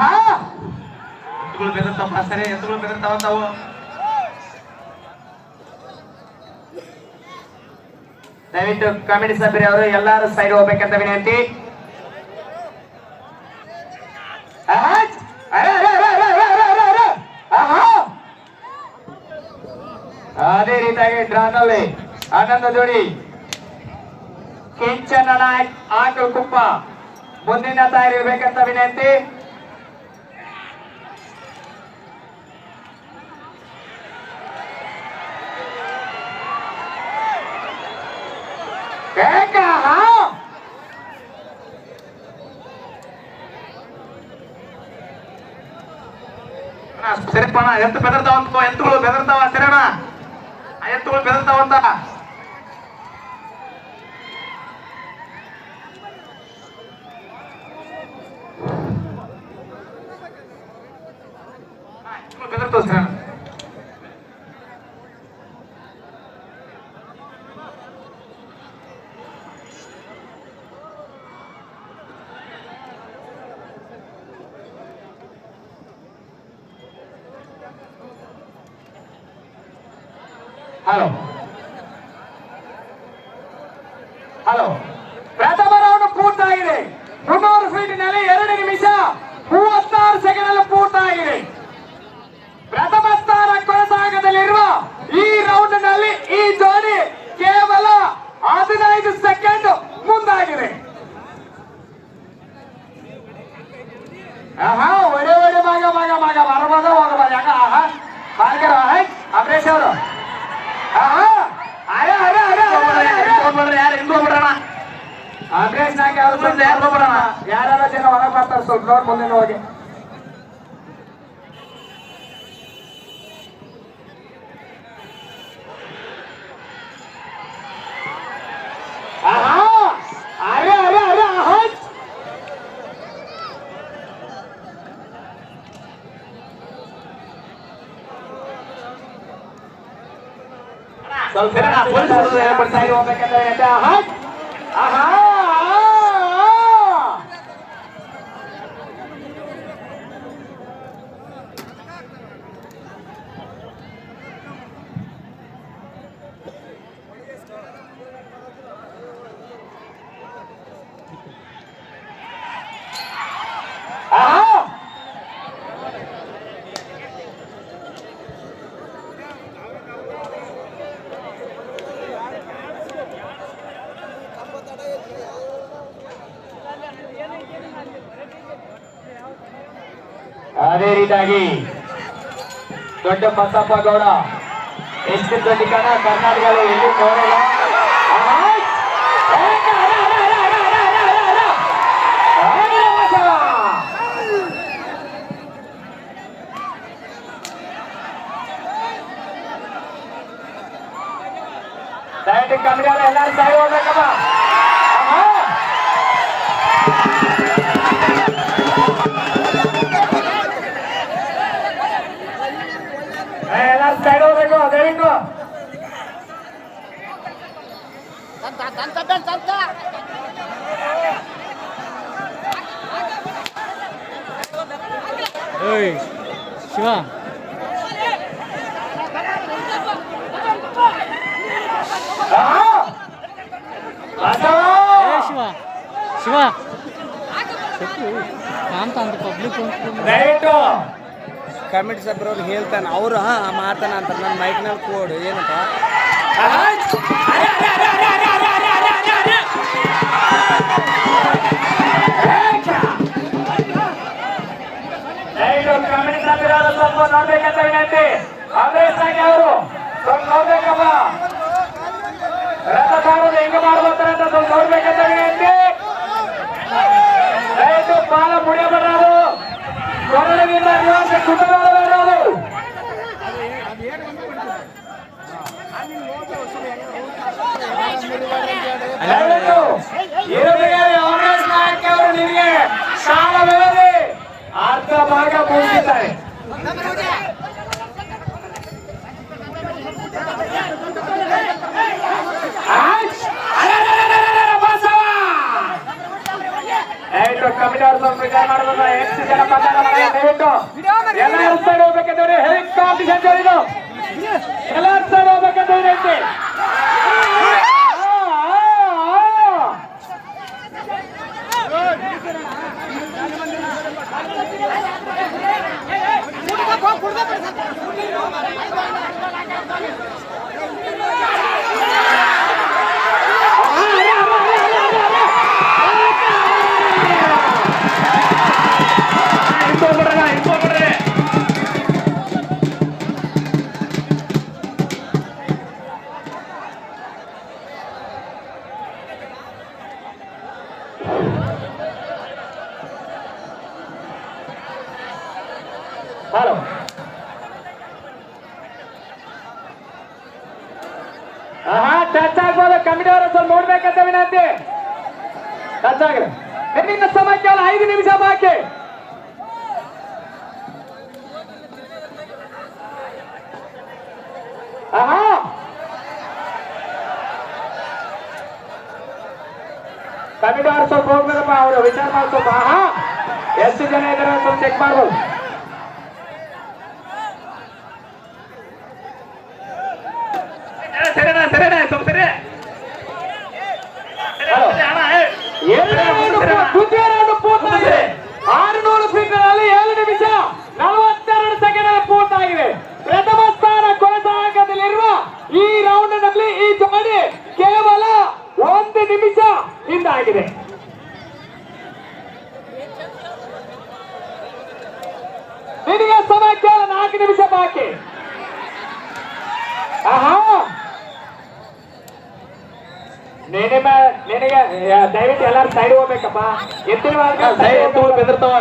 ಎತ್ತುಗಳು ಬೆದರ್ತಾವ ಸರಿ ಎತ್ತುಗಳು ಬೆದರ್ತಾವ ತಾವು ದಯವಿಟ್ಟು ಕಾಮಿಡಿ ಸಭ್ಯರು ಅವರು, ಎಲ್ಲರೂ ಸೈಡ್ ಹೋಗ್ಬೇಕಂತ ವಿನಂತಿ! ಅದೇ ರೀತಿಯಾಗಿ ಡ್ರಾನಲ್ಲಿ ಆನಂದ ಜೋಡಿ. ಕಿಂಚನ ನಾಯಕ್ ಆಕಲ್ ಕುಪ್ಪ ಮುಂದಿನ ತಯಾರಿರ್ಬೇಕಂತ ವಿನಂತಿ. ಸರಿಪ್ಪ ಎತ್ತು ಬೆದರ್ತಾವಂತ ಎತ್ತುಗಳು ಬೆದರ್ತಾವ ಸರಿನಾ ಆ ಎತ್ತುಗಳು ಬೆದರ್ತಾವಂತ ಹಲೋ. ಹಲೋ. ಪ್ರಥಮ ರೌಂಡ್ ಪೂರ್ತಿಯಾಗಿದೆ ಮುನ್ನೂರು ಫೀಟ್ನಲ್ಲಿ ಎರಡು ನಿಮಿಷ, ಮೂವತ್ತಾರು ಸೆಕೆಂಡ್ ಪೂರ್ತಾಗಿದೆ ಪ್ರಥಮ ಸ್ಥಾನ ಕೊಳಸಾಗದಲ್ಲಿರುವ ಈ ರೌಂಡ್ನಲ್ಲಿ ಈ ಜೋಡಿ ಕೇವಲ ಹದಿನೈದು ಸೆಕೆಂಡ್ ಮುಂದಾಗಿದೆ. ಆಹಾ ಒಡೆ ಒಡೆ ಭಾಗ ಭಾಗ ಮಗ ಬರಬಾದ ಹೋಗಬಾರ ಯಾಕ? ಆಹಾ. ಮಾರ್ಗರ ಅಮರೇಶ್ ಅವರು. ಮುಂದೆ ಯಾರು ಬರೋಣ ಯಾರ್ಯಾರ ಜನ ಹೊರಗೆ ಬರ್ತಾರೆ ಸ್ವಲ್ಪ ನೋಡಿ ಮುಂದೆ ಹೋಗಿ अरे अरे अरे आहात ಸ್ವಲ್ಪ ಪಡ್ತಾ ಇವಾಗ ಆಹಾತ್ ಅದೇ ರೀತಿಯಾಗಿ ದೊಡ್ಡ ಬಸಪ್ಪ ಗೌಡ ಎಷ್ಟು ದೊಡ್ಡ ಕಣ ಕರ್ನಾಟಕ ಎಲ್ಲಿ ನೋಡಿಲ್ಲ ದಯವಿಟ್ಟು ಕಮ್ಮಿಗಾರ ಎಲ್ಲರೂ ಸಹಿ ಹೋಗ್ಬೇಕಮ್ಮ ಏಯ್ ಶಿವ ಆಹಾ! ಬಸವ! ಏ ಶಿವ ಶಿವ చెప్పు ಕಾಂತ ಅಂತ ಪಬ್ಲಿಕ್ ದಯವಿಟ್ಟು ಕಮಿಟಿ ಸಭ್ಯರವ್ರು ಹೇಳ್ತಾನೆ ಅವರು ಹಾ ಮಾತಾನ ಅಂತಾರೆ ನನ್ನ ಮೈಕ್ನಲ್ಲಿ ಕೋಡ್ ಏನಪ್ಪ ನೋಡ್ಬೇಕಂತ ವಿನಂತಿ ಕಾಂಗ್ರೆಸ್ ನಾಯಕ ಅವರು ಸ್ವಲ್ಪ ನೋಡ್ಬೇಕಪ್ಪ ರಥ ಸಾರೋದು ಹೆಂಗ ಮಾಡ್ಬೋತಾರೆ ಅಂತ ಸ್ವಲ್ಪ ನೋಡ್ಬೇಕಂತ ವಿನಂತಿ ರೈತು ಪಾಲ ಮುಡಿಯಬಾರದು ಕೊರಳಿನಿಂದ ನಿವಾಸ ಕುಟುಂಬದವರು ಅಲ್ಲ ఏ ಸ್ವಲ್ಪ ಹೋಗ್ಬೇಕಪ್ಪ ಅವರು ವಿಚಾರ ಮಾಡಿ ಸ್ವಲ್ಪ ಆಹಾ ಎಷ್ಟು ಜನ ಇದಾರೆ ಸ್ವಲ್ಪ ಚೆಕ್ ಮಾಡ್ಬೋದು ಸರಿನಾ ಸರಿನಾ ಸ್ವಲ್ಪ ಸರಿ ಹಲೋ. ಸರಿ, ಅಣ್ಣ, ಏ. ದ್ವಿತೀಯ ಪೂರ್ಣಾಗಿದೆ ಆರುನೂರು ಫೀಟ್ನಲ್ಲಿ ಏಳು ನಿಮಿಷ ನಲವತ್ತೆರಡು ಸೆಕೆಂಡ್ ಪೂರ್ಣಾಗಿದೆ ಪ್ರಥಮ ಸ್ಥಾನ ಕೋಸಾಂಗದಲ್ಲಿರುವ ಈ ರೌಂಡ್ನಲ್ಲಿ ಈ ಜೋಡಿ ಕೇವಲ ಒಂದು ನಿಮಿಷ ಹಿಂದಾಗಿದೆ ನಿನಗೆ ಸಮಯ ಕೇವಲ ನಾಲ್ಕು ನಿಮಿಷ ಬಾಕಿ ಆಹಾ ನಿನಗೆ ನಿನಗೆ ದಯವಿಟ್ಟು ಎಲ್ಲರೂ ಸೈಡ್ ಹೋಗ್ಬೇಕಪ್ಪ. ಎತ್ತಿನ ಎತ್ತುಗಳು ಬೆದರ್ತಾವ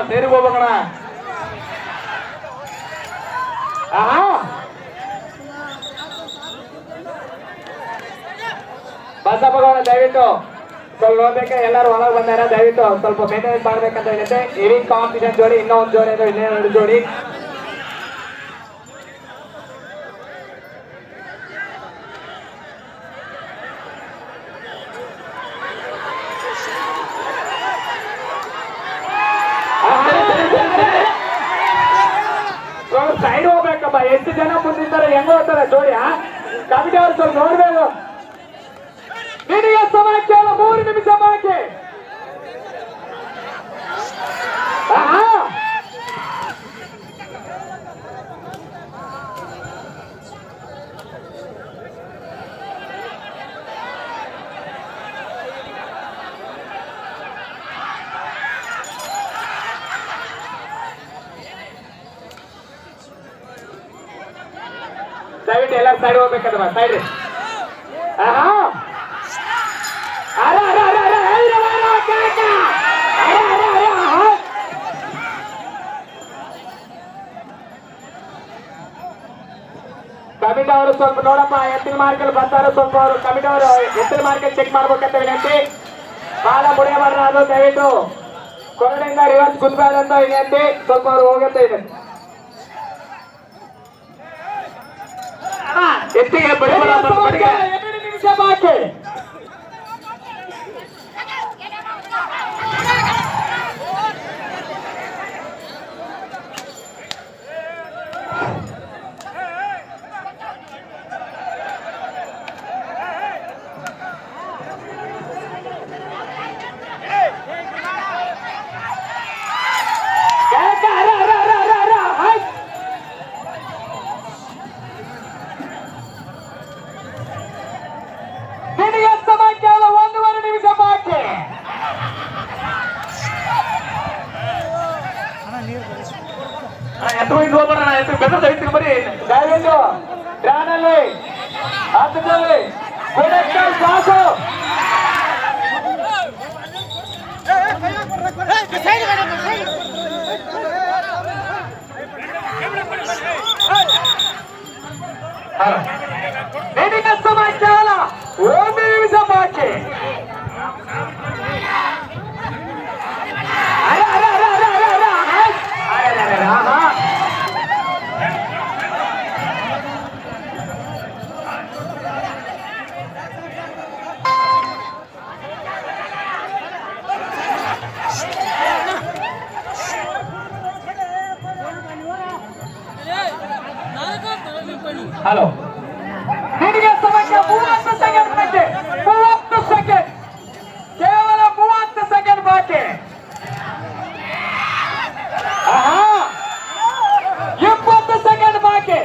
ಆಹಾ. ಬಸಪ್ಪಗೌಡ ದಯವಿಟ್ಟು ಸ್ವಲ್ಪ ನೋಡ್ಬೇಕು ಎಲ್ಲರೂ ಒಳಗೆ ಬಂದಾರ ದಯವಿಟ್ಟು ಸ್ವಲ್ಪ ಮೇಂಟೈನ್ ಮಾಡ್ಬೇಕಂತ ಹೇಳುತ್ತೆ ಇವಿಂಗ್ ಕಾಂಪಿಟೇಷನ್ ಜೋಡಿ ಜೋರಿ ಒಂದು ಜೋಡಿ ಇದೆ ಇನ್ನೇ ಎರಡು ಜೋಡಿ ಸೈಡ್ ಹೋಗ್ಬೇಕಪ್ಪ ಎಷ್ಟು ಜನ ಮುಂದಿದ್ದಾರೆ ಹೆಂಗ್ ಹೋಗ್ತಾರೆ ಜೋಡಿ ಕಮಿಟಿ ಅವ್ರು ಸ್ವಲ್ಪ ನೋಡ್ಬೇಕು ನಿನಗೆ ಸಮಯ ಕೇವಲ ಮೂರು ನಿಮಿಷ ಬಾಕಿ ಆಹಾ. ಸೈಡ್ ಹೋಗ್ಬೇಕಂದ್ರೆ ಸೈಡ್ ಆಹಾ ಅರೆ ಅರೆ ಅರೆ ಅರೆ ಕಮಿಟಿ ಅವರು ಸ್ವಲ್ಪ ನೋಡಪ್ಪ ಎತ್ತಿನ ಮಾರ್ಕೆಟ್ ಬರ್ತಾರೆ ಸ್ವಲ್ಪ ಅವರು ಕಮಿಟಿ ಅವರು ಎತ್ತಿನ ಮಾರ್ಕೆಟ್ ಚೆಕ್ ಮಾಡ್ಬೇಕಂತ ವಿನಂತಿ ಬಾಲ ಮುಡಿಯಬಾರ್ದು ಅದು ದಯವಿಟ್ಟು ಕೊರಡೆಯಿಂದ ರಿವರ್ಸ್ ಗುದ್ಬಾರ್ದಂತ ವಿನಂತಿ ಸ್ವಲ್ಪ ಅವ್ರು ಹೋಗಂತ ಇದೆ ಎತ್ತಿಗೆ ಬಡಿಬೇಡ ಸ್ವಲ್ಪ ಬಡಿಗೆ. ಎರಡು ನಿಮಿಷ ಬಾಕಿ ಹಲೋ. ನಿನಗೆ ಸಮಯ ಕೇವಲ ಹಲೋ. ನಿಮಗೆ ಸಮಯ ಮೂವತ್ತು ಸೆಕೆಂಡ್ ಬಾಕಿ. ಮೂವತ್ತು ಸೆಕೆಂಡ್ ಕೇವಲ ಮೂವತ್ತು ಸೆಕೆಂಡ್ ಬಾಕಿ. ಇಪ್ಪತ್ತು ಸೆಕೆಂಡ್ ಬಾಕಿ.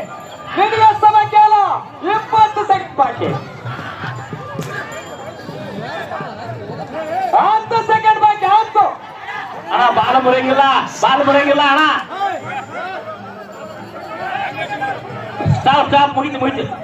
ನಿಮಗೆ ಸಮಯ ಕೇವಲ ಇಪ್ಪತ್ತು ಸೆಕೆಂಡ್ ಬಾಕಿ. ಹತ್ತು ಸೆಕೆಂಡ್ ಬಾಕಿ ಹತ್ತು. ಅಣ್ಣ ಬಾಲ ಮುರಿಯಂಗಿಲ್ಲ ಬಾಲ ಮುರಿಯಂಗಿಲ್ಲ ಅಣ್ಣ. ஸ்டாப் ஸ்டாப் முடிஞ்சு முடிஞ்சு.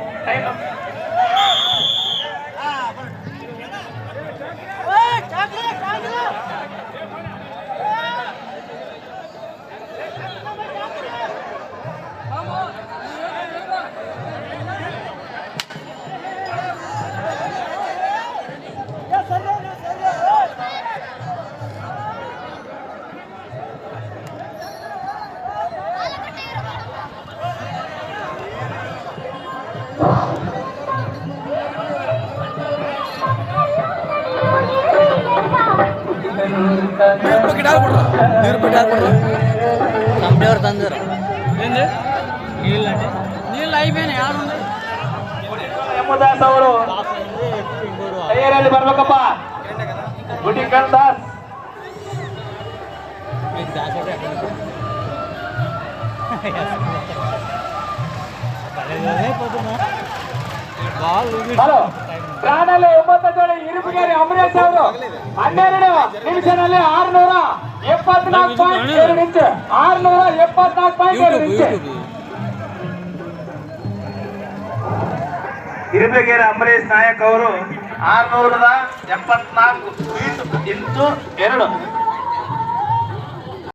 ನೀರು ಪ್ಯಾಕೆಟ್ ಹಾಕ್ಬಿಡ್ರ. ನೀರು ಪ್ಯಾಕೆಟ್ ಹಾಕ್ಬಿಡ್ರ ಕಂಪ್ನಿಯವ್ರ ಯಾರು ಯಮದಾಸ್ ಅವರು. ಕೈಯಲ್ಲಿ ಬರ್ಬೇಕಪ್ಪ. ಗುಡಿ ಕಣ್ದಾಸ್ ಹಲೋ ಪ್ರಾಣಲ್ಲಿ ಒಂಬತ್ತು ಜೋಡಿ ಇರುಪಿಗೇರಿ ಅಮರೇಶ್ ಅವರು. ಹನ್ನೆರಡು ನಿಮಿಷದಲ್ಲಿ ಆರ್ನೂರ ಎಪ್ಪತ್ನಾಲ್ಕು ಪಾಯಿಂಟ್ ಎರಡು ಇಂಚ್. ಆರ್ನೂರ ಎಪ್ಪತ್ನಾಲ್ಕು ಪಾಯಿಂಟ್ ಎರಡು ಇಂಚ್. ಇರುಬಿಗೇರಿ ಅಂಬರೀಶ್ ನಾಯಕ್ ಅವರು ಆರ್ನೂರದ ಎಪ್ಪತ್ನಾಲ್ಕು ಇಂಟು ಎರಡು.